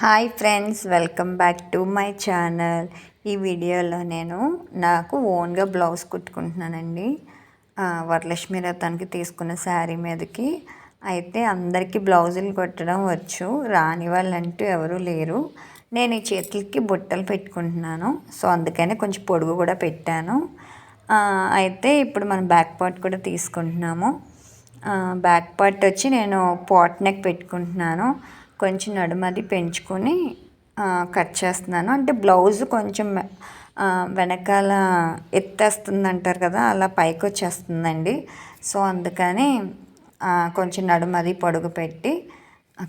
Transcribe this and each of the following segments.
Hi friends welcome back to my channel. ఈ వీడియోలో నేను నాకు ఓన్గా బ్లౌజ్ కుట్టుకుంటున్నానండి. వరలక్ష్మి రథానికి తీసుకున్న శారీ మీదకి. అయితే అందరికీ బ్లౌజులు కుట్టడం వచ్చు రాని వాళ్ళంటూ ఎవరూ లేరు. నేను ఈ చేతులకి బుట్టలు పెట్టుకుంటున్నాను సో అందుకనే కొంచెం పొడుగు కూడా పెట్టాను. అయితే ఇప్పుడు మనం బ్యాక్ పార్ట్ కూడా తీసుకుంటున్నాము. బ్యాక్ పార్ట్ వచ్చి నేను పాట్ నెక్ పెట్టుకుంటున్నాను. కొంచెం నడుమది పెంచుకొని కట్ చేస్తున్నాను. అంటే బ్లౌజ్ కొంచెం వెనకాల ఎత్తేస్తుంది అంటారు కదా అలా పైకి వచ్చేస్తుందండి సో అందుకని కొంచెం నడుమది పొడుగు పెట్టి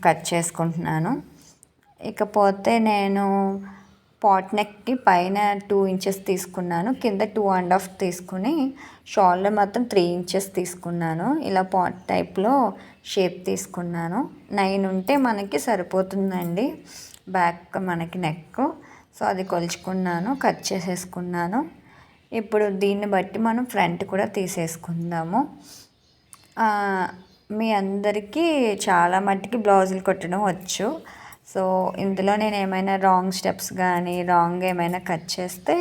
కట్ చేసుకుంటున్నాను. ఇకపోతే నేను పాట్ నెక్కి పైన టూ ఇంచెస్ తీసుకున్నాను. కింద టూ అండ్ హాఫ్ తీసుకుని షోల్డర్ మొత్తం త్రీ ఇంచెస్ తీసుకున్నాను. ఇలా పాట్ టైప్లో షేప్ తీసుకున్నాను. నైన్ ఉంటే మనకి సరిపోతుందండి. బ్యాక్ మనకి నెక్. సో అది కొలుచుకున్నాను కట్ చేసేసుకున్నాను. ఇప్పుడు దీన్ని బట్టి మనం ఫ్రంట్ కూడా తీసేసుకుందాము. మీ అందరికీ చాలా మట్టికి బ్లౌజులు కొట్టడం వచ్చు. సో ఇందులో నేను ఏమైనా రాంగ్ స్టెప్స్ కానీ రాంగ్ ఏమైనా కట్ చేస్తే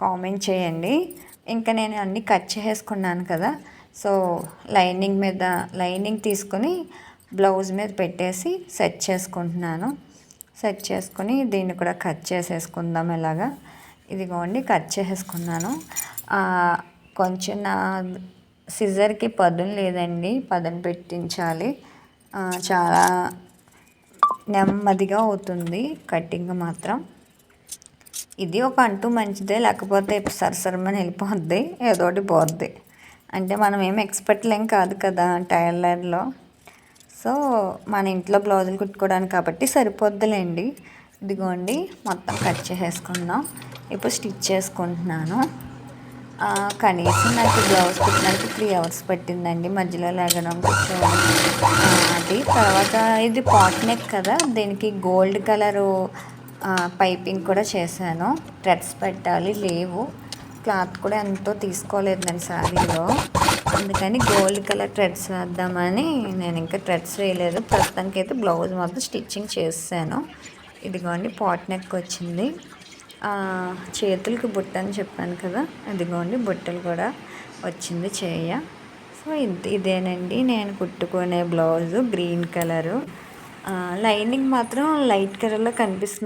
కామెంట్ చేయండి. ఇంకా నేను అన్నీ కట్ చేసేసుకున్నాను కదా. సో లైనింగ్ మీద లైనింగ్ తీసుకొని బ్లౌజ్ మీద పెట్టేసి సెట్ చేసుకుంటున్నాను. సెట్ చేసుకొని దీన్ని కూడా కట్ చేసేసుకుందాం ఇలాగా. ఇదిగోండి కట్ చేసేసుకున్నాను. కొంచెం నా సిజర్కి పదును లేదండి పదును పెట్టించాలి. చాలా నెమ్మదిగా అవుతుంది కటింగ్ మాత్రం. ఇది ఒక అంటూ మంచిదే లేకపోతే సరసరమని వెళ్ళిపోద్ది ఏదోటి పోద్ది. అంటే మనం ఏం ఎక్స్పర్ట్లేం కాదు కదా టైలర్లో. సో మన ఇంట్లో బ్లౌజులు కుట్టుకోవడానికి కాబట్టి సరిపోద్దులేండి. ఇదిగోండి మొత్తం కట్ చేసేసుకుందాం. ఇప్పుడు స్టిచ్ చేసుకుంటున్నాను. కనీసం నాకు బ్లౌజ్ కుట్టడానికి త్రీ అవర్స్ పట్టిందండి. మధ్యలో లేగడం కూర్చోవడం అది. తర్వాత ఇది పాట్ నెక్ కదా దీనికి గోల్డ్ కలరు పైపింగ్ కూడా చేశాను. థ్రెడ్స్ పెట్టాలి లేవు. క్లాత్ కూడా ఎంతో తీసుకోలేదు నేను శారీలో. అందుకని గోల్డ్ కలర్ థ్రెడ్స్ వేద్దామని నేను ఇంకా థ్రెడ్స్ వేయలేదు. ప్రస్తుతానికి అయితే బ్లౌజ్ మొత్తం స్టిచ్చింగ్ చేసాను ఇదిగోండి పాట్ నెక్ వచ్చింది. చేతులకి బుట్ట అని చెప్పాను కదా ఇదిగోండి బుట్టలు కూడా వచ్చింది చేయ. సో ఇదేనండి నేను కుట్టుకునే బ్లౌజు గ్రీన్ కలరు. లైనింగ్ మాత్రం లైట్ కలర్లో కనిపిస్తుంది.